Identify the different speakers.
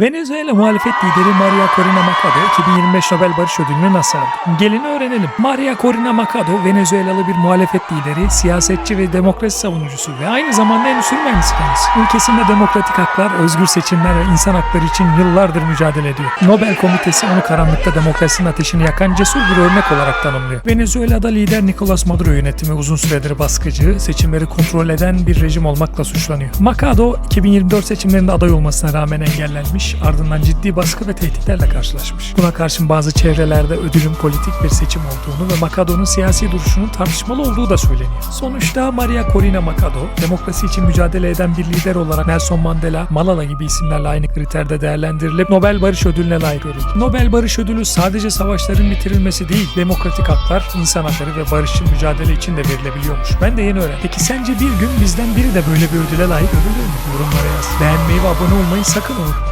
Speaker 1: Venezuela muhalefet lideri Maria Corina Machado 2025 Nobel Barış Ödülünü nasıl aldı? Gelin öğrenelim. Maria Corina Machado, Venezuelalı bir muhalefet lideri, siyasetçi ve demokrasi savunucusu ve aynı zamanda endüstri mühendisi kendisi. Ülkesinde demokratik haklar, özgür seçimler ve insan hakları için yıllardır mücadele ediyor. Nobel Komitesi onu karanlıkta demokrasinin ateşini yakan cesur bir örnek olarak tanımlıyor. Venezuela'da lider Nicolas Maduro yönetimi uzun süredir baskıcı, seçimleri kontrol eden bir rejim olmakla suçlanıyor. Machado 2024 seçimlerinde aday olmasına rağmen engellenmiş, ardından ciddi baskı ve tehditlerle karşılaşmış. Buna karşın bazı çevrelerde ödülün politik bir seçim olduğunu ve Machado'nun siyasi duruşunun tartışmalı olduğu da söyleniyor. Sonuçta Maria Corina Machado, demokrasi için mücadele eden bir lider olarak Nelson Mandela, Malala gibi isimlerle aynı kriterde değerlendirilip Nobel Barış Ödülü'ne layık görüldü. Nobel Barış Ödülü sadece savaşların bitirilmesi değil, demokratik haklar, insan hakları ve barışçıl mücadele için de verilebiliyormuş. Ben de yeni öğrendim. Peki sence bir gün bizden biri de böyle bir ödüle layık görülür mü? Yorumlara yaz. Beğenmeyi ve abone olmayı sakın unutma.